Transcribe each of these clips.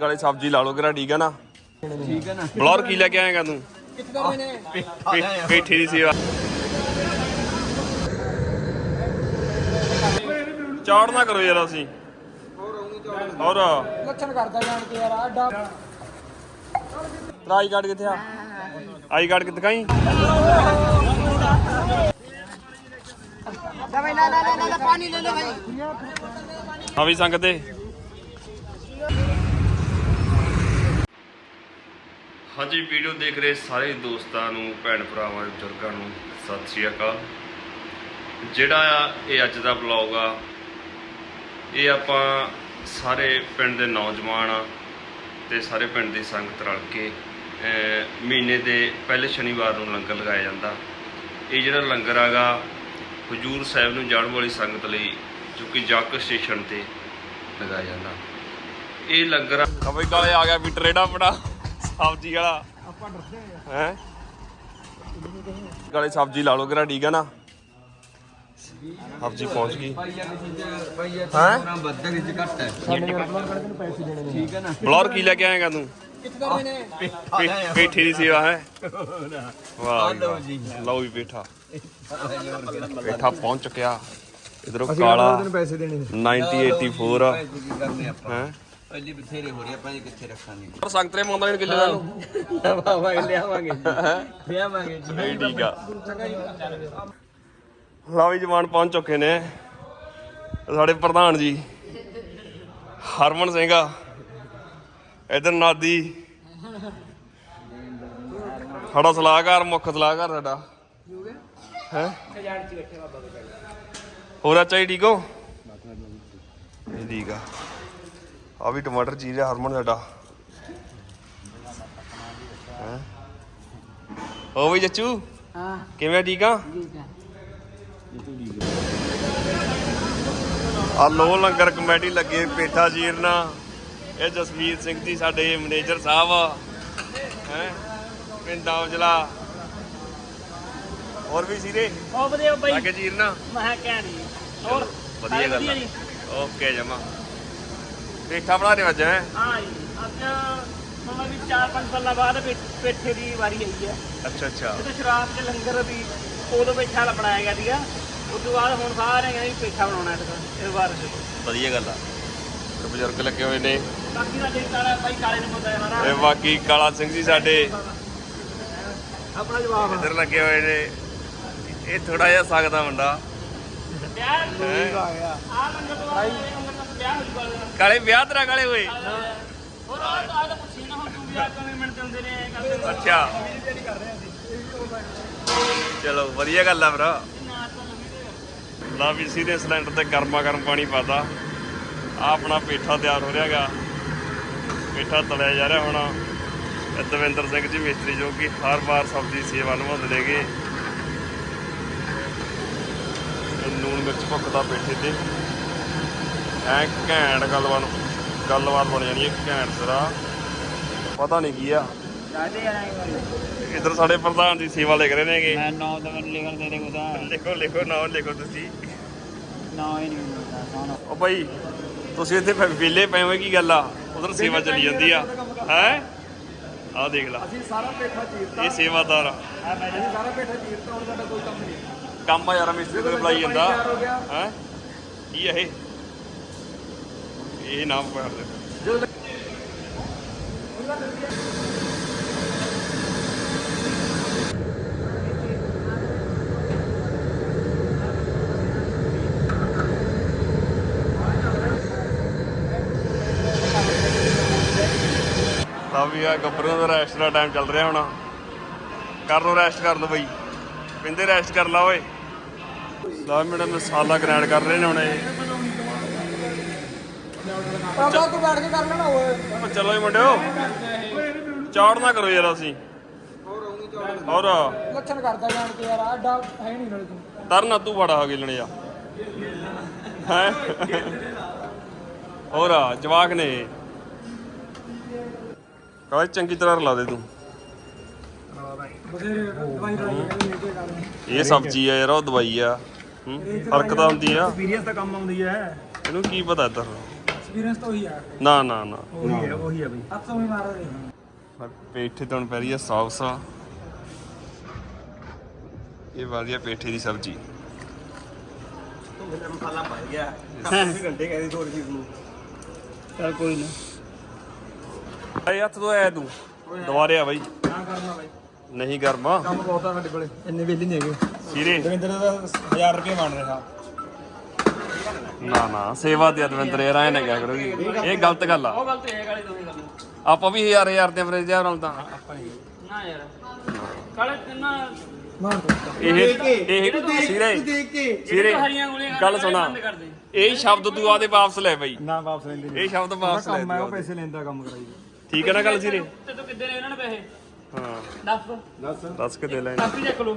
ਗਾਲੇ ਸਬਜ਼ੀ ਲਾ ਲਓ ਕਿਰਾ ਠੀਕ ਹੈ ਨਾ? ਠੀਕ ਹੈ ਨਾ ਬਲੌਰ ਕੀ ਲੈ ਕੇ ਆਏਗਾ ਤੂੰ? ਪੇਠੀ ਦੀ ਸੇਵਾ। ਚਾੜ ਨਾ ਕਰੋ ਯਾਰ ਅਸੀਂ। ਹੋਰ। ਲੱਛਣ ਕਰਦਾ ਜਾਣ ਕੇ ਯਾਰ ਆਡਾ ਆਈ ਕਾਰਡ ਕਿੱਥੇ ਆ? ਆਈ ਕਾਰਡ ਕਿੱਥੇ ਕਾਈ ਦਵਾਈ ਨਾ ਨਾ ਨਾ ਨਾ ਪਾਣੀ ਲੈ ਲੈ ਭਾਈ ਹਾਂ ਵੀ ਸੰਗਤੇ ਹਾਂਜੀ ਵੀਡੀਓ ਦੇਖ ਰਹੇ ਸਾਰੇ ਦੋਸਤਾਂ ਨੂੰ, ਭੈਣ ਭਰਾਵਾਂ, ਬਜ਼ੁਰਗਾਂ ਨੂੰ, ਸਤਿ ਸ਼੍ਰੀ ਅਕਾਲ। ਜਿਹੜਾ ਆ ਇਹ ਅੱਜ ਦਾ ਬਲੌਗ ਆ, ਇਹ ਆਪਾਂ ਸਾਰੇ ਪਿੰਡ ਦੇ ਨੌਜਵਾਨ ਆ ਤੇ ਸਾਰੇ ਪਿੰਡ ਦੀ ਸੰਗਤ ਰਲ ਕੇ ਮਹੀਨੇ ਦੇ ਪਹਿਲੇ ਸ਼ਨੀਵਾਰ ਨੂੰ ਲੰਗਰ ਲਗਾਇਆ ਜਾਂਦਾ। ਇਹ ਜਿਹੜਾ ਲੰਗਰ ਆਗਾ ਹਜੂਰ ਸਾਹਿਬ ਨੂੰ ਜਾਣ ਵਾਲੀ ਸੰਗਤ ਲਈ, ਜੋ ਕਿ ਜੱਕ ਸਟੇਸ਼ਨ ਤੇ ਲਗਾਇਆ ਜਾਂਦਾ। ਇਹ ਲੰਗਰ ਆ ਬਈ ਕਾਲੇ ਆ ਗਿਆ ਵੀ ਟਰੇਡਾ ਬੜਾ ਸਬਜ਼ੀ ਵਾਲਾ। ਆਪਾਂ ਡਰਦੇ ਆ ਹੈ? ਕਾਲੇ ਸਬਜ਼ੀ ਲਾ ਲਓ ਕਿਰਾ ਠੀਕ ਹੈ ਨਾ। ਸਬਜ਼ੀ ਪਹੁੰਚ ਗਈ। ਹੈਂ? ਪ੍ਰੋਗਰਾਮ ਬੱਦਲ ਵਿੱਚ ਘੱਟ ਹੈ ਸਾਡੇ ਨੂੰ ਪੈਸੇ ਦੇਣੇ ਨੇ ਠੀਕ ਹੈ ਨਾ ਬਲੌਰ ਕੀ ਲੈ ਕੇ ਆਏਗਾ ਤੂੰ? ਪੇਠੀ ਦੀ ਸੇਵਾ ਹੈ। ਵਾਹ ਲਓ। ਜੀ। ਵੀ ਪੇਠਾ। ਪੇਠਾ ਪਹੁੰਚ ਚੁੱਕਿਆ। ਇਧਰੋਂ ਕਾਲਾ ਉਹਨਾਂ ਪੈਸੇ ਦੇਣੇ ਨੇ? 9084 ਪੈਸੇ ਕੀ ਕਰਨੇ ਆਪਾਂ ਹੈ? ਪਹਿਲੀ ਬਥੇਰੇ ਹੋ ਰਹੀ ਆਪਾਂ ਇਹ ਕਿੱਥੇ ਰੱਖਾਂਗੇ? ਪਰ ਸੰਗਤਰੇ ਮੰਗਦਾ ਨਹੀਂ ਕਿੱਲੇ ਦਾ ਨੂੰ ਵਾਵਾ ਲਿਆਵਾਂਗੇ ਜੀ। ਲਿਆਵਾਂਗੇ ਜੀ। ਨਹੀਂ ਠੀਕ ਆ। ਲਓ ਵੀ ਜਵਾਨ ਪਹੁੰਚ ਚੁੱਕੇ ਨੇ ਸਾਡੇ ਪ੍ਰਧਾਨ ਜੀ ਹਰਮਨ ਸਿੰਘ ਆ। ਇਧਰ ਨਾਦੀ। ਸਾਡਾ ਸਲਾਹਕਾਰ ਮੁੱਖ ਸਲਾਹਕਾਰ ਸਾਡਾ। ਹੈ? ਹੋਰ ਅੱਛਾ ਜੀ ਠੀਕ ਹੋ? ਇਹ ਠੀਕ ਆ। ਆ ਵੀ ਟਮਾਟਰ ਚੀਰ ਹਰਮਨ ਸਾਡਾ। ਹੈ? ਹੋ ਵੀ ਜੱਚੂ? ਹਾਂ। ਕਿਵੇਂ ਠੀਕ ਆ? ਠੀਕ ਆ। ਲੋ ਲੰਗਰ ਕਮੇਟੀ ਲੱਗੇ ਪੇਠਾ ਜੀਰਨਾ ਇਹ ਜਸਵੀਰ ਸਿੰਘ ਜੀ ਸਾਡੇ ਮੈਨੇਜਰ ਸਾਹਿਬ ਹੈ? ਪਿੰਡ ਔਜਲਾ ਹੋਰ ਵੀ ਸੀਰੇ ਬਹੁਤ ਵਧੀਆ ਬਾਈ। ਲੱਗੇ ਜੀਰਨਾ ਮੈਂ ਕਹਿਣ ਹੋਰ? ਵਧੀਆ ਗੱਲ ਆ। ਓਕੇ ਜਮਾ। ਪੇਠਾ ਬਣਾ ਦੇ ਵਜ ਹੈ? ਹਾਂ ਜੀ ਅੱਜ ਮਮਾ ਵੀ 4-5 ਸਾਲਾਂ ਬਾਅਦ ਪੇ- ਪੇਠੇ ਦੀ ਵਾਰੀ ਆਈ ਹੈ। ਅੱਛਾ ਅੱਛਾ। ਜਦੋਂ ਸ਼ਰਾਬ ਦੇ ਲੰਗਰ ਵੀ ਉਦੋਂ ਪੇਠਾ ਵਾਲਾ ਬਣਾਇਆ ਗਿਆ ਸੀਗਾ। ਉਸ ਤੋਂ ਬਾਅਦ ਹੁਣ ਸਾਰੇ ਕਹਿੰਦੇ ਵੀ ਪੇਠਾ ਬਣਾਉਣਾ ਹੈ ਇਸ ਵਾਰ ਵਧੀਆ ਗੱਲ ਆ। ਤੇ ਬਜ਼ੁਰਗ ਲੱਗੇ ਹੋਏ ਨੇ। ਬਾਕੀ ਦਾ ਜਿਹੜਾ ਕਾਲਾ ਬਾਈ ਕਾਲੇ ਨੂੰ ਪਤਾ ਹੈ ਤੇ ਮਾਰਾ ਬਾਕੀ ਕਾਲਾ ਸਿੰਘ ਜੀ ਸਾਡੇ। ਆਪਣਾ ਜਵਾਬ। ਇੱਧਰ ਲੱਗੇ ਹੋਏ ਨੇ। ਇਹ ਥੋੜਾ ਜਿਹਾ ਸਕਦਾ ਮੁੰਡਾ। ਵਿਆਹ ਹੈਂ? ਆ ਗਿਆ। ਆ ਲੰਗਰ ਤੋਂ ਬਾਅਦ ਇਹ ਲੰਗਰ ਤੋਂ ਵਿਆਹ ਹੋ ਜੂਗਾ ਕਾਲੇ ਵਿਆਹ ਤੇਰਾ ਕਾਲੇ ਹੋਏ ਹੋਰ ਆ ਤਾਂ ਆ ਤਾਂ ਪੁੱਛੀ ਨਾ ਹੁਣ ਤੂੰ ਵਿਆਹ ਕਿਵੇਂ ਮਿੰਟ ਹੁੰਦੇ ਨੇ ਐਂ ਕਰਦੇ ਨੇ। ਅੱਛਾ। ਚਲੋ ਵਧੀਆ ਗੱਲ ਆ ਭਰਾ। ਲਾ ਵੀ ਸੀਦੇ ਸਿਲੰਡਰ ਤੇ ਗਰਮਾ ਗਰਮ ਪਾਣੀ ਪਾਤਾ। ਆ ਆਪਣਾ ਪੇਠਾ ਤਿਆਰ ਹੋ ਰਿਹਾਗਾ। ਪੇਠਾ ਤਲਿਆ ਜਾ ਰਿਹਾ ਹੁਣ। ਇਹ ਦਵਿੰਦਰ ਸਿੰਘ ਜੀ ਮਿਸਤਰੀ ਜੋ ਕਿ ਹਰ ਵਾਰ ਸਬਜ਼ੀ ਸੇਵਾ ਨਿਭਾਉਂਦੇ ਨੇਗੇ। ਇਹ ਨੂਨ ਮਿਰਚ ਭੁੱਕਦਾ ਪੇਠੇ ਤੇ। ਐ ਘੈਂਟ ਗੱਲਬਾਤ ਗੱਲਬਾਤ ਬਣ ਜਾਣੀ ਹੈ ਘੈਂਟ ਸਰਾ ਪਤਾ ਨਹੀਂ ਕੀ ਆ। ਇਧਰ ਸਾਡੇ ਪ੍ਰਧਾਨ ਜੀ ਸੇਵਾ ਲਿਖ ਰਹੇ ਨੇਗੇ ਮੈਂ ਨੌ ਤਾਂ ਮੈਨੂੰ ਲਿਖਣ ਦੇ ਦੇ ਕੋਦਾ ਲਿਖੋ ਲਿਖੋ ਨਾਮ ਲਿਖੋ ਤੁਸੀਂ। ਨਾ ਹੀ ਨਹੀਂ ਮਿਲਦਾ ਉਹ ਭਾਈ ਤੁਸੀਂ ਇੱਥੇ ਵਿਹਲੇ ਪਏ ਹੋਏ ਕੀ ਗੱਲ ਆ? ਉਧਰ ਸੇਵਾ ਚੱਲੀ ਜਾਂਦੀ ਆ। ਹੈ? ਆਹ ਦੇਖ ਲਾ। ਅਸੀਂ ਸਾਰਾ ਪੇਠਾ ਚੀਰਤਾ। ਇਹ ਸੇਵਾਦਾਰ ਆ। ਅਸੀਂ ਸਾਰਾ ਪੇਠਾ ਚੀਰਤਾ ਹੁਣ ਸਾਡਾ ਕੋਈ ਕੰਮ ਨਹੀਂ। ਕੰਮ ਆ ਯਾਰ ਮਿਸਤਰੀ ਤੋਂ ਬੁਲਾਈ ਜਾਂਦਾ। ਹੋ? ਕੀ ਆ ਇਹ? ਇਹ ਨਾਮ ਪੜ ਦੇ ਤਾਂ ਵੀ ਆ ਗੱਭਰੂ ਦਾ ਰੈਸਟ ਦਾ ਟਾਈਮ ਚੱਲ ਰਿਹਾ ਹੁਣ। ਕਰ ਲੋ ਰੈਸਟ ਕਰ ਲੋ ਬਈ। ਕਹਿੰਦੇ ਰੈਸਟ ਕਰ ਲਾ ਓਏ। ਲਾ ਮਿੰਟ ਮਸਾਲਾ ਗ੍ਰੈਂਡ ਕਰ ਰਹੇ ਨੇ ਹੁਣ ਇਹ। ਪਾਪਾ ਤੂੰ ਬੈਠ ਕੇ ਕਰ ਲੈਣਾ ਓਏ। ਚਲੋ ਜੀ ਮੁੰਡਿਓ। ਚੌੜ ਨਾ ਕਰੋ ਯਾਰ ਅਸੀਂ। ਹੋਰ। ਲੱਛਣ ਕਰਦਾ ਜਾਣ ਕੇ ਯਾਰ ਆਡਾ ਹੈ ਨਹੀਂ ਨਾਲ ਤੂੰ। ਤਰਨ ਤੂੰ ਬੜਾ ਹੋ ਗਿਲਣੇ ਆ ਹੈ? ਹੋਰ ਜਵਾਕ ਨੇ। ਕਾਹ ਚੰਗੀ ਤਰ੍ਹਾਂ ਰਲਾ ਦੇ ਤੂੰ। ਇਹ ਸਬਜ਼ੀ ਆ ਯਾਰ ਉਹ ਦਵਾਈ ਆ। ਹੂੰ? ਫ਼ਰਕ ਤਾਂ ਹੁੰਦੀ ਆ ਐਕਸਪੀਰੀਅੰਸ ਤਾਂ ਕੰਮ ਆਉਂਦੀ ਹੈ ਇਹਨੂੰ ਕੀ ਪਤਾ ਇੱਧਰ ਐਕਸਪੀਰੀਅੰਸ ਤਾਂ ਉਹੀ ਆ। ਨਾ ਨਾ ਨਾ। ਉਹੀ ਹੈ ਉਹੀ ਹੈ ਬਈ। ਹੱਥੋਂ ਵੀ ਮਾਰ ਰਹੇ ਪੇਠੇ ਤੋਂ ਪੈ ਰਹੀ ਹੈ ਸੌਸ ਇਹ ਵਧੀਆ ਪੇਠੇ ਦੀ ਸਬਜ਼ੀ। ਮਸਾਲਾ ਪਾ ਗਿਆ ਕਾਫੀ ਘੰਟੇ ਕਹਿੰਦੀ ਥੋੜੀ ਚੀਜ਼ ਨੂੰ ਚਲ ਕੋਈ ਨਾ। ਆਏ ਹੱਥ ਤੋਂ ਆਇਆ ਤੂੰ। ਦੁਬਾਰੇ ਆ ਬਾਈ। ਨਾ ਕਰਨਾ ਬਾਈ। ਨਹੀਂ ਗਰਮਾ ਕੰਮ ਬਹੁਤ ਆ ਸਾਡੇ ਕੋਲੇ। ਇੰਨੇ ਵੇਲੇ ਨਹੀਂ ਹੈਗੇ। ਸੀਰੇ। ਦਵਿੰਦਰ ਦਾ 1000 ਰੁਪਏ ਬਣ ਰਿਹਾ। ਨਾ ਨਾ ਸੇਵਾ ਤੇ ਅਦਵਿੰਦਰ ਯਾਰ ਐ ਨਾ ਕਿਆ ਕਰੋਗੀ ਇਹ ਗਲਤ ਗੱਲ ਆ। ਉਹ ਗਲਤ ਹੈ ਗਾਲੀ ਦੋਵੇਂ ਗੱਲ ਆਪਾਂ ਵੀ ਹਜ਼ਾਰ ਹਜ਼ਾਰ ਦੇ ਅਵਰੇਜ ਆ ਨਾਲ ਤਾਂ। ਨਾ ਯਾਰ। ਕਾਲੇ ਨਾ ਮਾਰ ਦੋ। ਇਹ ਇਹ ਸੀਰੇ ਸੀਰੇ ਹਰੀਆਂ ਗੋਲੀਆਂ ਗੱਲ ਸੁਣਾ। ਕਰ ਦੇ। ਇਹ ਸ਼ਬਦ ਤੂੰ ਆਦੇ ਵਾਪਸ ਲੈ ਬਈ। ਨਾ ਵਾਪਸ ਲੈਂਦੇ। ਇਹ ਸ਼ਬਦ ਵਾਪਸ ਲੈ ਕੰਮ ਉਹ। ਪੈਸੇ ਲੈਂਦਾ ਕੰਮ ਕਰਾਈ। ਠੀਕ ਹੈ ਨਾ ਗੱਲ ਸੀਰੇ? ਤੇ ਤੂੰ ਕਿੱਦੇ ਨੇ ਇਹਨਾਂ ਨੇ ਪੈਸੇ? ਹਾਂ। ਦੱਸ। ਦੱਸ। ਕੇ ਦੇ ਲੈ ਕਾਪੀ ਚੱਕ ਲੋ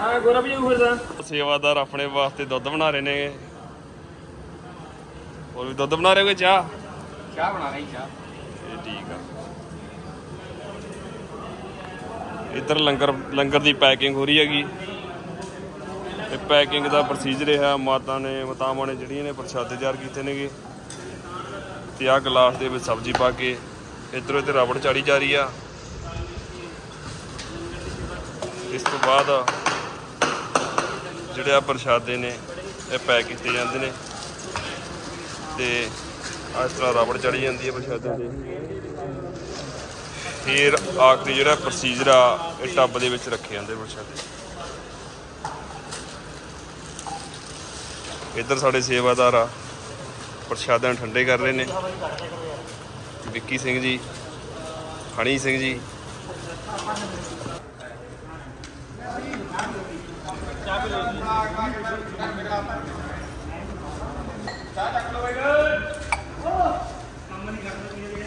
ਹਾਂ ਗੋਰਾ ਵੀ ਸੇਵਾਦਾਰ ਆਪਣੇ ਵਾਸਤੇ ਦੁੱਧ ਬਣਾ ਰਹੇ ਨੇ ਹੋਰ ਵੀ ਦੁੱਧ ਬਣਾ ਰਹੇ ਕੋਈ ਚਾਹ? ਚਾਹ ਬਣਾ ਰਹੀ ਚਾਹ। ਇਹ ਠੀਕ ਆ। ਇੱਧਰ ਲੰਗਰ ਲੰਗਰ ਦੀ ਪੈਕਿੰਗ ਹੋ ਰਹੀ ਹੈਗੀ। ਤੇ ਪੈਕਿੰਗ ਦਾ ਪ੍ਰੋਸੀਜਰ ਇਹ ਹੈ ਮਾਤਾ ਨੇ, ਮਾਤਾਵਾਂ ਨੇ ਜਿਹੜੀਆਂ ਨੇ ਪ੍ਰਸ਼ਾਦੇ ਤਿਆਰ ਕੀਤੇ ਨੇਗੇ। ਤੇ ਆਹ ਗਲਾਸ ਦੇ ਵਿੱਚ ਸਬਜ਼ੀ ਪਾ ਕੇ ਇੱਧਰੋਂ ਤੇ ਰਬੜ ਚਾੜੀ ਜਾ ਰਹੀ ਆ। ਇਸ ਤੋਂ ਬਾਅਦ ਜਿਹੜੇ ਆ ਪ੍ਰਸ਼ਾਦੇ ਨੇ, ਇਹ ਪੈਕ ਕੀਤੇ ਜਾਂਦੇ ਨੇ। ਤੇ ਇਸ ਤਰ੍ਹਾਂ ਰਬੜ ਚੜੀ ਜਾਂਦੀ ਹੈ ਪ੍ਰਸ਼ਾਦੇ ਤੇ। ਫਿਰ ਆਖਰੀ ਜਿਹੜਾ ਪ੍ਰੋਸੀਜਰ ਆ, ਇਹ ਟੱਬ ਦੇ ਵਿੱਚ ਰੱਖੇ ਜਾਂਦੇ ਪ੍ਰਸ਼ਾਦੇ ਇੱਧਰ ਸਾਡੇ ਸੇਵਾਦਾਰ ਆ ਪ੍ਰਸ਼ਾਦਿਆਂ ਠੰਡੇ ਕਰ ਰਹੇ ਨੇ। ਵਿੱਕੀ ਸਿੰਘ ਜੀ, ਹਣੀ ਸਿੰਘ ਜੀ।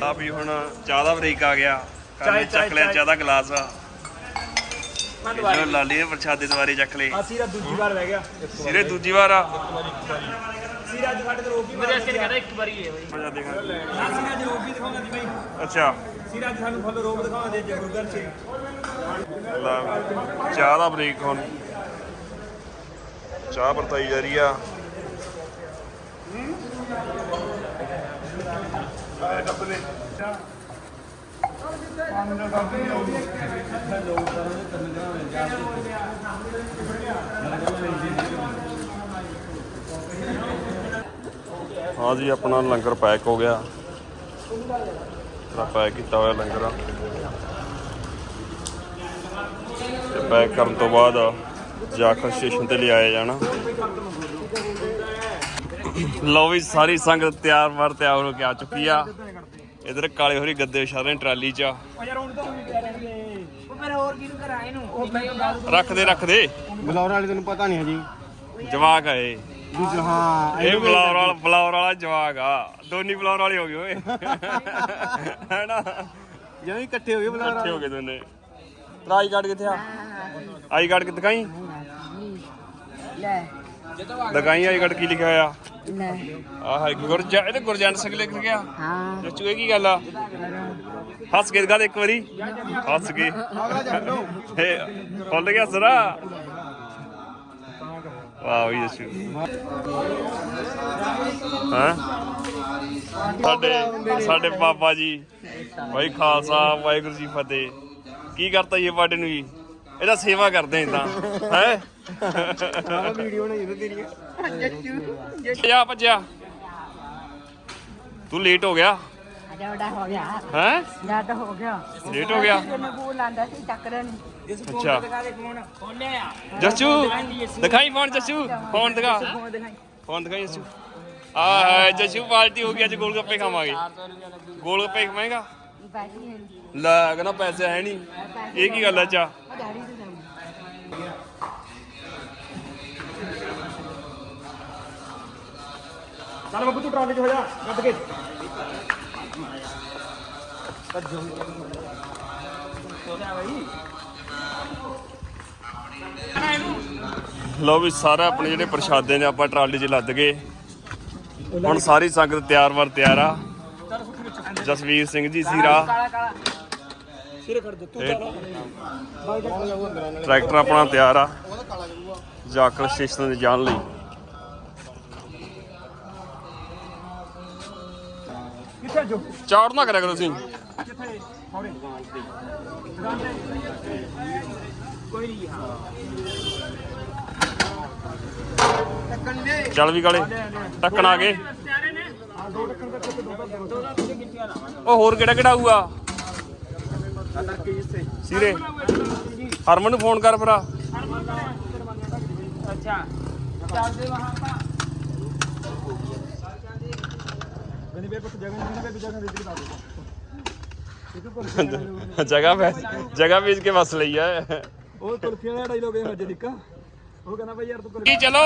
ਆ ਵੀ ਹੁਣ ਚਾਹ ਦਾ ਬ੍ਰੇਕ ਆ ਗਿਆ। ਚਾਹ- ਚੱਕ ਲਿਆ ਚਾਹ- ਦਾ ਗਲਾਸ ਆ? ਮੈਂ ਜਦੋਂ ਲਾਲੀ ਨੇ ਪ੍ਰਸ਼ਾਦੇ ਦੁਆਰੇ ਚੱਕ ਲਏ ਸੀਰਾ ਦੂਜੀ ਵਾਰ ਰਹਿ ਗਿਆ। ਸਿਰੇ ਦੂਜੀ ਵਾਰ ਆ। ਸੀਰਾ ਅੱਜ ਸਾਡੇ ਤੋਂ ਰੋਕ ਹੀ ਮੇਰੇ ਅਸਰ ਕਹਿੰਦਾ ਇੱਕ ਵਾਰੀ ਹੈ ਬਈ। ਮਜ਼ਾ ਦੇਖਾਂ ਨਾ ਸੀਰਾ ਅੱਜ ਰੋਕ ਵੀ ਦਿਖਾਉਂਦਾ ਦੀ ਬਾਈ। ਅੱਛਾ। ਸੀਰਾ ਅੱਜ ਸਾਨੂੰ ਫੁੱਲ ਰੋਕ ਦਿਖਾਉਂਦਾ ਦੇ ਜਗੂਗਲ ਚ। ਲੈ, ਚਾਹ ਦਾ ਬ੍ਰੇਕ ਹੁਣ। ਚਾਹ ਵਰਤਾਈ ਜਾ ਰਹੀ ਆ। ਹਾਂ ਜੀ, ਆਪਣਾ ਲੰਗਰ ਪੈਕ ਹੋ ਗਿਆ। ਤੇਰਾ ਪੈਕ ਕੀਤਾ ਹੋਇਆ ਲੰਗਰ। ਤੇ ਪੈਕ ਕਰਨ ਤੋਂ ਬਾਅਦ ਜਾਖਲ ਸਟੇਸ਼ਨ ਤੇ ਲਿਆਇਆ ਜਾਣਾ। ਲਓ ਵੀ, ਸਾਰੀ ਸੰਗਤ ਤਿਆਰ ਵਰ ਤਿਆਰ ਹੋ ਕੇ ਆ ਚੁੱਕੀ ਆ। ਇਧਰ ਕਾਲੇ ਹੋਰੀ ਗੱਦੇ ਵਿਛਾਰੇ ਟਰਾਲੀ 'ਚ। ਆ। ਉਹ ਯਾਰ ਹੁਣ ਤਾਂ ਹੁਣ ਪਿਆ ਰਹਿਣਗੇ ਉਹ ਫਿਰ ਹੋਰ ਕਿਹਨੂੰ ਕਰਾਏ ਨੂੰ? ਉਹ ਮੈਂ ਰੱਖ ਦੇ ਰੱਖ ਦੇ। ਬਲੌਰ ਵਾਲੇ ਤੈਨੂੰ ਪਤਾ ਨਹੀਂ ਹੈ ਜੀ ਜਵਾਕ ਆ ਇਹ। ਦੂਜਾ ਹਾਂ ਇਹ ਬਲੌਰ ਵਾਲਾ ਬਲੌਰ ਵਾਲਾ ਜਵਾਕ ਆ। ਦੋਨੀ ਬਲੌਰ ਵਾਲੇ ਹੋ ਗਏ ਓਏ। ਹੈਨਾ? ਜਿਵੇਂ ਇਕੱਠੇ ਹੋ ਗਏ ਬਲੌਰ ਇਕੱਠੇ ਹੋ ਗਏ ਦੋਨੇ। ਤੇਰਾ ਆਈ ਕਾਰਡ ਕਿੱਥੇ ਆ? ਆਈ ਕਾਰਡ ਕਿ ਦਿਖਾਈ? ਲੈ। ਦਿਖਾਈ ਆਈ ਕਾਰਡ ਕੀ ਲਿਖਿਆ ਹੋਇਆ? ਲੈ। ਆਹ ਹੈ ਗੁਰਜਾ ਇਹਦੇ ਗੁਰਜੰਟ ਸਿੰਘ ਲਿਖ ਗਿਆ। ਹਾਂ। ਜੱਚੂ ਇਹ ਕੀ ਗੱਲ ਆ? ਹੱਸ ਕੇ ਦਿਖਾ ਦੇ ਇੱਕ ਵਾਰੀ। ਹੱਸ ਕੇ ਇਹ ਖੁੱਲ ਗਿਆ ਸਰਾ। ਵਾਹ ਵੀ ਜੱਚੂ ਹਾਂ? ਸਾਡੇ ਸਾਡੇ ਬਾਬਾ ਜੀ। ਭਾਈ ਖਾਲਸਾ ਵਾਹਿਗੁਰੂ ਜੀ ਫਤਿਹ। ਕੀ ਕਰਤਾ ਇਹ ਬਾਡੇ ਨੂੰ ਜੀ? ਇਹਦਾ ਸੇਵਾ ਕਰਦੇ ਹਾਂ? ਤਾਂ ਹੈ ਵੀਡੀਓ ਬਣਾਈ ਤੇ ਤੇਰੀ। ਭੱਜਿਆ ਭੱਜਿਆ। ਤੂੰ ਲੇਟ ਹੋ ਗਿਆ। ਜੜਾ ਹੋ ਗਿਆ। ਹੈ? ਜਦ ਹੋ ਗਿਆ। ਲੇਟ ਹੋ ਗਿਆ। ਮੈਂ ਬੋਲ ਆਂਦਾ ਸੀ ਚੱਕਰ ਨਹੀਂ ਅੱਛਾ। ਖੋਲਿਆ ਜੱਸੂ ਦਿਖਾਈ ਫੋਨ ਜੱਸੂ। ਫੋਨ ਦਿਖਾ। ਫੋਨ ਦਿਖਾਈ। ਫੋਨ ਦਿਖਾਈ ਜੱਸੂ। ਆ ਜਸ਼ੂ ਪਾਰਟੀ ਹੋ ਗਈ ਅੱਜ ਗੋਲ ਗੱਪੇ ਖਾਵਾਂਗੇ? ਗੋਲ ਗੱਪੇ ਖਾਵੇਂਗਾ ਹੈ ਲੈ ਕਹਿੰਦਾ ਪੈਸੇ ਹੈ ਨਹੀਂ। ਇਹ ਕੀ ਗੱਲ ਹੈ ਚਾ ਦਾੜੀ ਚੱਲ ਬੱਬੂ, ਤੂੰ ਟਰਾਲੀ 'ਚ ਹੋ ਜਾ, ਕੱਢ ਕੇ। ਲਓ ਵੀ ਸਾਰੇ ਆਪਣੇ ਜਿਹੜੇ ਪ੍ਰਸ਼ਾਦੇ ਨੇ, ਆਪਾਂ ਟਰਾਲੀ 'ਚ ਲੱਦ ਗਏ। ਹੁਣ ਸਾਰੀ ਸੰਗਤ ਤਿਆਰ ਵਰ ਤਿਆਰ ਆ। ਜਸਵੀਰ ਸਿੰਘ ਜੀ ਸੀਰਾ। ਸਿਰੇ ਖੜ ਦੇ ਤੂੰ ਟਰੈਕਟਰ ਆਪਣਾ ਤਿਆਰ ਆ। ਜਾਕਲ ਸਟੇਸ਼ਨ ਤੇ ਜਾਣ ਲਈ। ਕਿੱਥੇ ਜੋ ਚੌੜ ਨਾ ਕਰਿਆ ਕਰੋ ਤੁਸੀਂ। ਕਿੱਥੇ ਹੌਰੇ ਕੋਈ ਨਹੀਂ ਹਾਂ ਚੱਲ ਵੀ ਕਾਲੇ ਟੱਕਣ ਆ ਗਏ। ਦੋ ਦਾ ਦੋ ਦੋ ਦਾ ਗਿਣਤੀਆਂ ਉਹ ਹੋਰ ਕਿਹੜਾ ਕਿਹੜਾ ਆਊਗਾ ਸੀਰੇ। ਹਰਮਨ ਨੂੰ ਫੋਨ ਕਰ ਭਰਾ। ਅੱਛਾ। ਚੱਲਦੇ ਵਹਾਂ ਤਾਂ ਗਨੀ ਬੇ ਪੁੱਤ ਜਗਨ ਗਨੀ ਬੇ ਜਗਨ ਦੇ ਬਤਾ ਦੇ ਜਗ੍ਹਾ ਵੇ ਜਗ੍ਹਾ ਵੇਚ ਕੇ ਵਸ ਲਈ ਆ। ਉਹ ਕੁਲਫੀਆਂ ਦਾ ਡਾਇਲੋਗ ਹੈ ਮੱਜੇ ਨਿੱਕਾ। ਉਹ ਕਹਿੰਦਾ ਭਾਈ ਯਾਰ ਤੂੰ ਕੀ ਚਲੋ?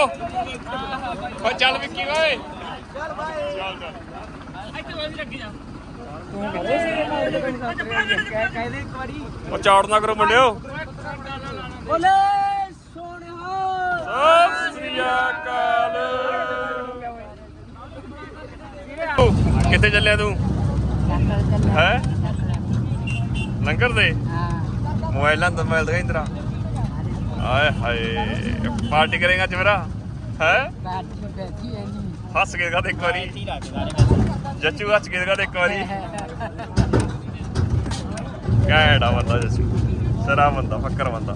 ਓ ਚੱਲ ਵਿੱਕੀ ਓਏ। ਚੱਲ ਚੱਲ। ਕਹਿੰਦੇ ਇੱਕ ਵਾਰੀ ਉਹ ਚੌੜ ਨਾ ਕਰੋ ਮੁੰਡਿਓ। ਬੋਲੇ ਸੋਹਣਿਆ ਸਤਿ ਸ੍ਰੀ ਅਕਾਲ। ਕਿੱਥੇ ਚੱਲਿਆ ਤੂੰ? ਹੈ? ਲੰਗਰ ਦੇ ਹਾਂ। ਮੋਬਾਈਲਾਂ ਤੋਂ ਮੋਬਾਈਲ ਦਿਖਾਈ ਤੇਰਾ। ਆਏ ਹਾਏ ਪਾਰਟੀ ਕਰੇਗਾ ਅੱਜ ਮੇਰਾ? ਹੈ? ਹੱਸ ਕੇ ਦਿਖਾ ਦੇ ਇੱਕ ਵਾਰੀ। ਜੱਚੂ ਹੱਸ ਕੇ ਦਿਖਾ ਦੇ ਇੱਕ ਵਾਰੀ। ਕੈੜਾ ਬੰਦਾ ਜੱਚੂ ਸਰਾ ਬੰਦਾ ਫੱਕਰ ਬੰਦਾ।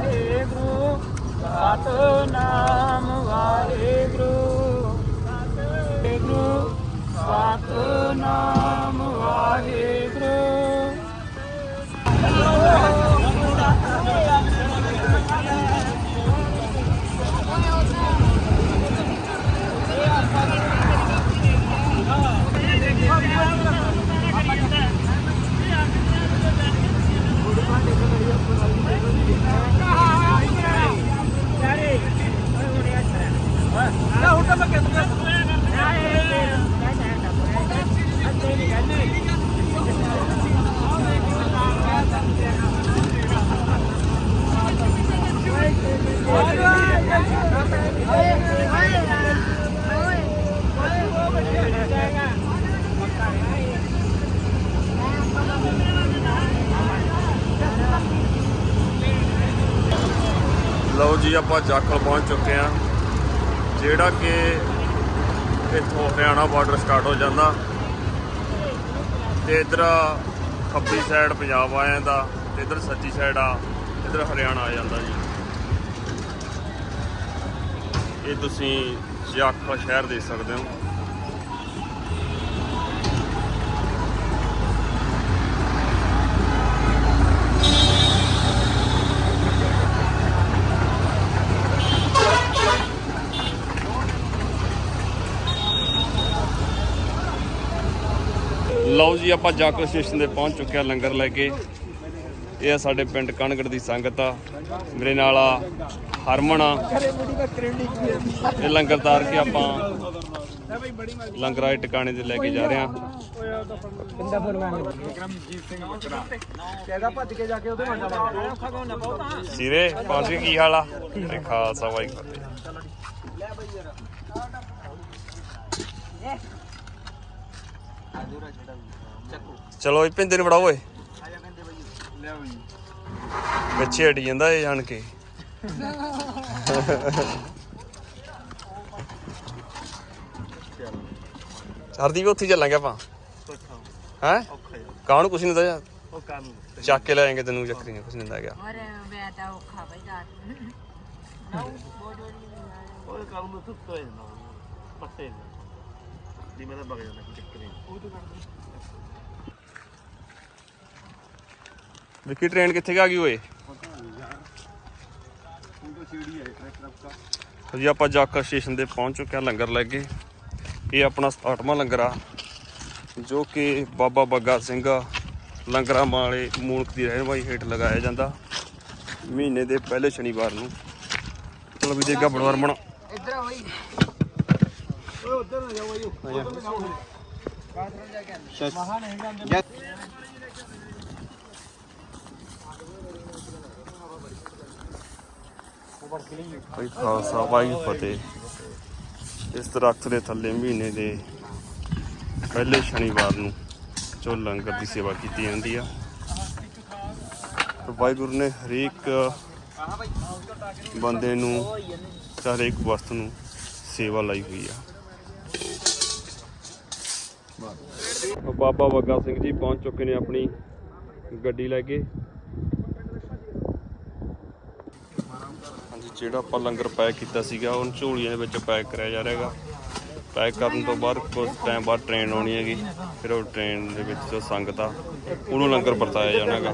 ਜੀ, ਆਪਾਂ ਜਾਖਲ ਪਹੁੰਚ ਚੁੱਕੇ ਆ ਜਿਹੜਾ ਕਿ ਇੱਥੋਂ ਹਰਿਆਣਾ ਬਾਰਡਰ ਸਟਾਰਟ ਹੋ ਜਾਂਦਾ। ਤੇ ਇਧਰ ਖੱਬੀ ਸਾਈਡ ਪੰਜਾਬ ਆ ਜਾਂਦਾ, ਤੇ ਇਧਰ ਸੱਜੀ ਸਾਈਡ ਆ, ਇਧਰ ਹਰਿਆਣਾ ਆ ਜਾਂਦਾ ਜੀ। ਇਹ ਤੁਸੀਂ ਜਾਖਲ ਸ਼ਹਿਰ ਦੇਖ ਸਕਦੇ ਹੋ ਲਓ ਜੀ, ਆਪਾਂ ਜਾਕਲ ਸਟੇਸ਼ਨ ਤੇ ਪਹੁੰਚ ਚੁੱਕੇ ਆ ਲੰਗਰ ਲੈ ਕੇ। ਇਹ ਆ ਸਾਡੇ ਪਿੰਡ ਕਣਗੜ ਦੀ ਸੰਗਤ ਆ। ਮੇਰੇ ਨਾਲ ਆ ਹਰਮਨ ਆ। ਇਹ ਲੰਗਰ ਤਾਰ ਕੇ ਆਪਾਂ ਲੰਗਰ ਆਏ ਟਿਕਾਣੇ ਤੇ ਲੈ ਕੇ ਜਾ ਰਹੇ ਆ ਕਿੰਦਾ ਫਰਮਾਨ ਵਿਕਰਮਜੀਤ ਸਿੰਘ ਬੱਕਰਾ ਕਹਿੰਦਾ ਭੱਜ ਕੇ ਜਾ ਕੇ ਉਹਦੇ ਮੰਡਾ ਮਾਰ ਸਿਰੇ ਪਾਸੇ ਕੀ ਹਾਲ ਆ? ਤੇ ਖਾਲਸਾ ਵਾਹਿ ਫਤਿਹ ਚਲੋ ਇਹ ਪਿੰਦੇ ਨੂੰ ਬੜਾਓ ਓਏ। ਪਿੱਛੇ ਹਟ ਜਾਂਦਾ ਇਹ ਜਾਣ ਕੇ। ਹਰਦੀਪ ਉੱਥੇ ਹੀ ਚੱਲਾਂਗੇ ਆਪਾਂ। ਹੈ ਕਾਹਨੂੰ ਕੁਛ ਨਹੀਂ ਦਿੰਦਾ ਯਾਰ। ਉਹ ਕੰਮ ਚੱਕ ਕੇ ਲੈ ਆਏਗੇ ਤੈਨੂੰ ਚੱਕਰੀ ਨਹੀਂ ਕੁਛ ਨਹੀਂ ਦਿੰਦਾ ਹੈਗਾ। ਔਰ ਮੈਂ ਤਾਂ ਔਖਾ ਬਈ ਨੂੰ। ਨਾ ਜੋੜੀ ਉਹ ਕੰਮ ਨੂੰ ਸੁੱਤੋ ਜਾਂਦਾ। ਪੱਤੇ ਦੀ ਮੈਂ ਤਾਂ ਬਗ ਜਾਂਦਾ ਚੱਕਰ ਉਹ ਤੋਂ ਵਿੱਕੀ ਟ੍ਰੇਨ ਕਿੱਥੇ ਕੁ ਆ ਗਈ ਓਏ? ਜੀ ਆਪਾਂ ਜਾਕਰ ਸਟੇਸ਼ਨ ਤੇ ਪਹੁੰਚ ਚੁੱਕੇ ਹਾਂ ਲੰਗਰ ਲੈ ਕੇ। ਇਹ ਆਪਣਾ 68ਵਾਂ ਲੰਗਰ ਆ ਜੋ ਕਿ ਬਾਬਾ ਬੱਗਾ ਸਿੰਘ ਲੰਗਰਾਂ ਵਾਲੇ ਮੂਨਕ ਦੀ ਰਹਿਨਮਾਈ ਹੇਠ ਲਗਾਇਆ ਜਾਂਦਾ। ਮਹੀਨੇ ਦੇ ਪਹਿਲੇ ਸ਼ਨੀਵਾਰ ਨੂੰ। ਚਲੋ ਵੀ ਦੇਗਾ ਬੜਵਾਰ ਬਣਾ ਇੱਧਰ ਆ ਬਈ। ਭਾਈ ਖਾਲਸਾ ਭਾਈ ਫਤਿਹ। ਇਸ ਦਰਖਤ ਦੇ ਥੱਲੇ ਮਹੀਨੇ ਦੇ ਪਹਿਲੇ ਸ਼ਨੀਵਾਰ ਨੂੰ ਜੋ ਲੰਗਰ ਦੀ ਸੇਵਾ ਕੀਤੀ ਜਾਂਦੀ ਆ। ਵਾਹਿਗੁਰੂ ਨੇ ਹਰੇਕ ਬੰਦੇ ਨੂੰ ਤੇ ਹਰੇਕ ਵਸਤ ਨੂੰ ਸੇਵਾ ਲਈ ਹੋਈ ਆ। ਬਾਬਾ ਬੱਗਾ ਸਿੰਘ ਜੀ ਪਹੁੰਚ ਚੁੱਕੇ ਨੇ ਆਪਣੀ ਗੱਡੀ ਲੈ ਕੇ। ਹਾਂਜੀ, ਜਿਹੜਾ ਆਪਾਂ ਲੰਗਰ ਪੈਕ ਕੀਤਾ ਸੀਗਾ, ਉਹਨੂੰ ਝੋਲੀਆਂ ਦੇ ਵਿੱਚ ਪੈਕ ਕਰਿਆ ਜਾ ਰਿਹਾ ਹੈਗਾ। ਪੈਕ ਕਰਨ ਤੋਂ ਬਾਅਦ ਕੁਝ ਟਾਈਮ ਬਾਅਦ ਟ੍ਰੇਨ ਆਉਣੀ ਹੈਗੀ, ਫਿਰ ਉਹ ਟ੍ਰੇਨ ਦੇ ਵਿੱਚ ਜੋ ਸੰਗਤ ਆ, ਉਹਨੂੰ ਲੰਗਰ ਵਰਤਾਇਆ ਜਾਣਾ ਹੈਗਾ।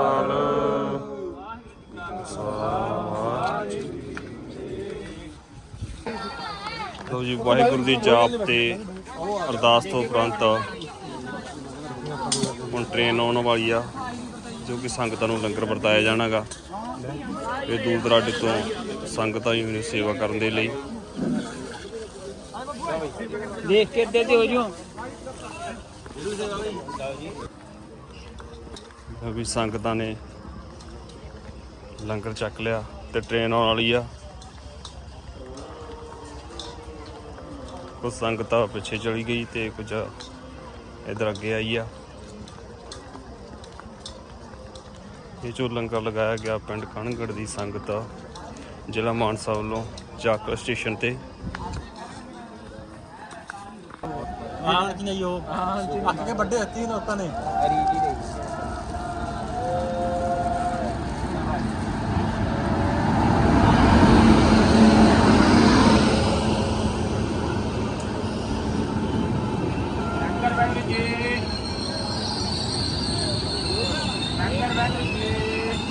ਲੋ ਜੀ ਵਾਹਿਗੁਰੂ ਦੀ ਜਾਪ ਤੇ ਅਰਦਾਸ ਤੋਂ ਉਪਰੰਤ ਹੁਣ ਟ੍ਰੇਨ ਆਉਣ ਵਾਲੀ ਆ ਜੋ ਕਿ ਸੰਗਤਾਂ ਨੂੰ ਲੰਗਰ ਵਰਤਾਇਆ ਜਾਣਾਗਾ। ਇਹ ਦੂਰ ਦਰਾਡੇ ਤੋਂ ਸੰਗਤਾਂ ਹੀ ਨੇ ਸੇਵਾ ਕਰਨ ਦੇ ਲਈ। ਦੇਖ ਕੇ ਦੇ ਦੇ ਹੋ ਜਿਓ। ਵੀ ਸੰਗਤਾਂ ਨੇ ਲੰਗਰ ਚੱਕ ਲਿਆ ਤੇ ਟ੍ਰੇਨ ਆਉਣ ਵਾਲੀ ਆ। ਕੁਝ ਸੰਗਤਾਂ ਪਿੱਛੇ ਚਲੀ ਗਈ ਤੇ ਕੁਝ ਇਧਰ ਅੱਗੇ ਆਈ ਆ। ਇਹ ਜੋ ਲੰਗਰ ਲਗਾਇਆ ਗਿਆ ਪਿੰਡ ਕਣਗੜ ਦੀ ਸੰਗਤ ਜ਼ਿਲ੍ਹਾ ਮਾਨਸਾ ਵੱਲੋਂ ਜਾਕਰ ਸਟੇਸ਼ਨ ਤੇ। ਆਣ ਕਿ ਨਹੀਂ ਉਹ ਕੇ ਵੱਡੇ ਹੱਤੀ ਲੋਕਾਂ ਨੇ ਲੰਗਰ ਵਾਹਿਗੁਰੂ ਜੀ ਲੰਗਰ ਵਾਹਿਗੁਰੂ ਜੀ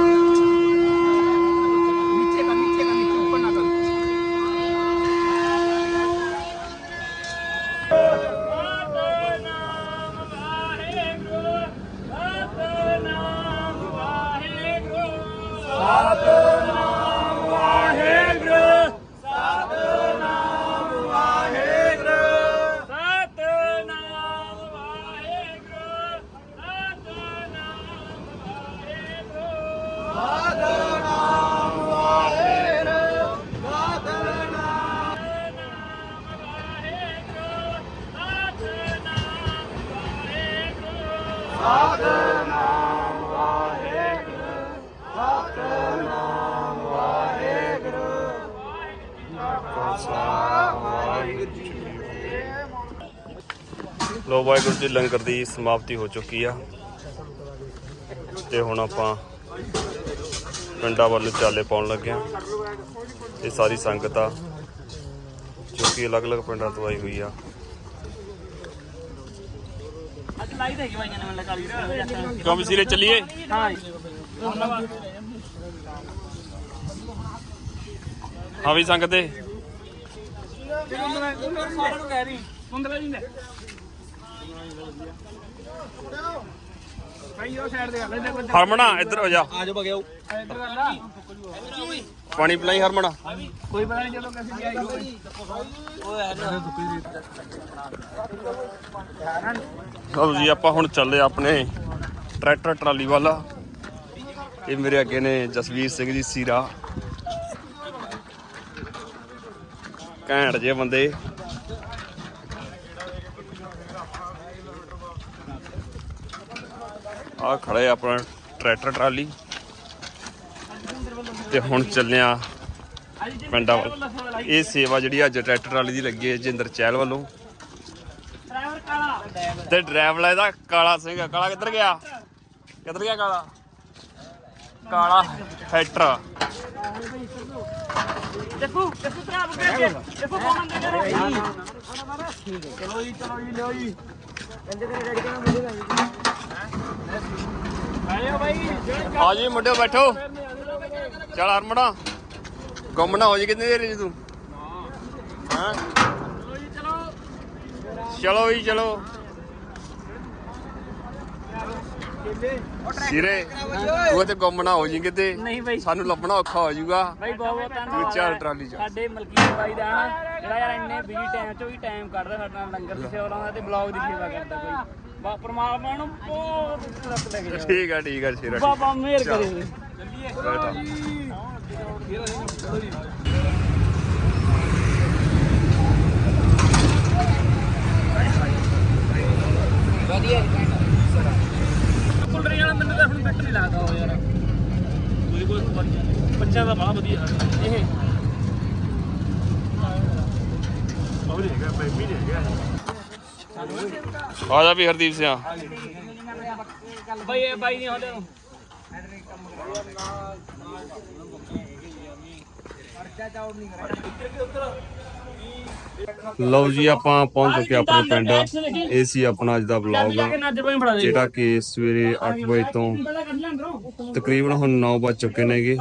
ਵਾਹਿਗੁਰੂ ਜੀ ਲੰਗਰ ਦੀ ਸਮਾਪਤੀ ਹੋ ਚੁੱਕੀ ਆ। ਤੇ ਹੁਣ ਆਪਾਂ ਪਿੰਡਾਂ ਵੱਲ ਨੂੰ ਚਾਲੇ ਪਾਉਣ ਲੱਗੇ ਆ। ਇਹ ਸਾਰੀ ਸੰਗਤ ਆ ਜੋ ਕਿ ਅਲੱਗ-ਅਲੱਗ ਪਿੰਡਾਂ ਤੋਂ ਆਈ ਹੋਈ ਆ। ਅੱਜ ਲਾਈ ਤੇ ਹੈਗੀ ਭਾਈਆਂ ਨੇ ਮੈਨੂੰ ਕਾਲੀ ਰ ਕਿਉਂ ਵੀ ਸਿਰੇ ਚੱਲੀਏ? ਹਾਂ ਹਾਂ ਵੀ ਸੰਗਤ ਦੇ। ਸਾਰਿਆਂ ਨੂੰ ਕਹਿ ਰਹੀ। ਮੁੰਦਰਾ ਜੀ ਨੇ ਭਾਈ ਉਹ ਸਾਈਡ ਦੇ ਕਰ ਲੈਂਦੇ ਬੰਦੇ ਹਰਮਣਾ ਇੱਧਰ ਹੋ ਜਾ। ਆ ਜਾ। ਪਾਣੀ ਪਿਲਾਈ ਹਰਮਣਾ। ਕੋਈ ਪਤਾ ਨਹੀਂ ਚਲੋ ਕਿਸੇ ਦੀ ਆਈ ਹੋਈ ਚਲੋ ਜੀ ਆਪਾਂ ਹੁਣ ਚੱਲੇ ਆਪਣੇ ਟਰੈਕਟਰ ਟਰਾਲੀ ਵਾਲਾ। ਇਹ ਮੇਰੇ ਅੱਗੇ ਨੇ ਜਸਵੀਰ ਸਿੰਘ ਜੀ ਸੀਰਾ। ਘੈਂਟ ਜੇ ਬੰਦੇ। ਆ ਖੜੇ ਆ ਆਪਣਾ ਟਰੈਕਟਰ ਟਰਾਲੀ। ਤੇ ਹੁਣ ਚੱਲਿਆ ਪਿੰਡਾਂ ਵੱਲ। ਇਹ ਸੇਵਾ ਜਿਹੜੀ ਅੱਜ ਟਰੈਕਟਰ ਟਰਾਲੀ ਦੀ ਲੱਗੀ ਹੈ ਜਿੰਦਰ ਚਹਿਲ ਵੱਲੋਂ। ਡਰਾਈਵਰ ਕਾਲਾ ਤੇ ਡਰਾਈਵਰ ਇਹਦਾ ਕਾਲਾ ਸਿੰਘ। ਕਾਲਾ ਕਿੱਧਰ ਗਿਆ? ਕਿੱਧਰ ਗਿਆ ਕਾਲਾ? ਕਾਲਾ ਫੈਕਟਰ ਦੇਖੋ ਦੇਖੋ ਤਰਾ ਬਗੜ ਕੇ ਦੇਖੋ ਕੌਣ ਅੰਦਰ ਕਰ ਰਿਹਾ। ਚਲੋ ਜੀ ਚਲੋ ਜੀ ਲਿਓ ਜੀ। ਕਹਿੰਦੇ ਤੇਰੇ ਡੈਡੀ ਕਹਿੰਦਾ ਦਾ ਭਾਈ ਜਿਹੜੇ ਆ ਜੀ ਮੁੰਡਿਓ ਬੈਠੋ। ਚੱਲ ਹਰਮਣਾ ਗੁੰਮ ਨਾ ਹੋ ਜੀ ਕਿੰਨੀ ਦੇਰ ਜੀ ਤੂੰ? ਹਾਂ? ਚਲੋ ਜੀ ਚਲੋ। ਸਿਰੇ ਤੂੰ ਤੇ ਗੁੰਮ ਨਾ ਹੋ ਜੀ ਕਿਤੇ? ਨਹੀਂ ਸਾਨੂੰ ਲੱਭਣਾ ਔਖਾ ਹੋ ਜਾਊਗਾ। ਭਾਈ ਬਹੁਤ ਬਹੁਤ ਤੂੰ ਧੰਨਵਾਦ ਚੱਲ ਟਰਾਲੀ ਚ। ਸਾਡੇ ਮਲਕੀਤ ਬਾਈ ਦਾ ਨਾ ਜਿਹੜਾ ਯਾਰ ਇੰਨੇ ਬਿਜ਼ੀ ਟਾਈਮ ਚੋਂ ਵੀ ਟਾਈਮ ਕੱਢਦਾ ਸਾਡੇ ਨਾਲ ਲੰਗਰ ਦੀ ਸੇਵਾ ਲਾਉਂਦਾ ਤੇ ਬਲੌਗ ਦੀ ਸੇਵਾ ਕਰਦਾ ਕੋਈ। ਬਾ ਪਰਮਾਤਮਾ ਨੂੰ ਬਹੁਤ ਰੱਬ ਲੈ ਕੇ ਜਾਵੇ ਠੀਕ ਆ ਠੀਕ ਆ ਸ਼ੇਰਾ ਬਾਬਾ ਮਿਹਰ ਕਰੇ। ਬੈਠਾ। ਕੁਲਰੀ ਵਾਲਾ ਮੈਨੂੰ ਤਾਂ ਹੁਣ ਬਿੱਟ ਨਹੀਂ ਲੱਗਦਾ ਉਹ ਯਾਰ। ਕੋਈ ਕੋਈ ਬੱਚਾ ਦਾ ਬੜਾ ਵਧੀਆ ਇਹ। ਆ ਜਾ ਵੀ ਹਰਦੀਪ ਸਿਆ। ਬਾਈ ਇਹ ਬਾਈ ਨਹੀਂ ਹੁੰਦੇ ਲਓ ਜੀ ਆਪਾਂ ਪਹੁੰਚ ਚੁੱਕੇ ਆਪਣੇ ਪਿੰਡ। ਇਹ ਸੀ ਆਪਣਾ ਅੱਜ ਦਾ ਵਲੌਗ ਜਿਹੜਾ ਕਿ ਸਵੇਰੇ 8 ਵਜੇ ਤੋਂ ਤਕਰੀਬਨ ਹੁਣ 9 ਵੱਜ ਚੁੱਕੇ ਨੇਗੇ।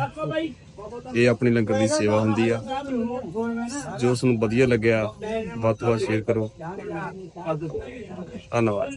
ਇਹ ਆਪਣੀ ਲੰਗਰ ਦੀ ਸੇਵਾ ਹੁੰਦੀ ਆ। ਜੋ ਤੁਹਾਨੂੰ ਵਧੀਆ ਲੱਗਿਆ, ਵੱਧ ਤੋਂ ਵੱਧ ਸ਼ੇਅਰ ਕਰੋ। ਧੰਨਵਾਦ।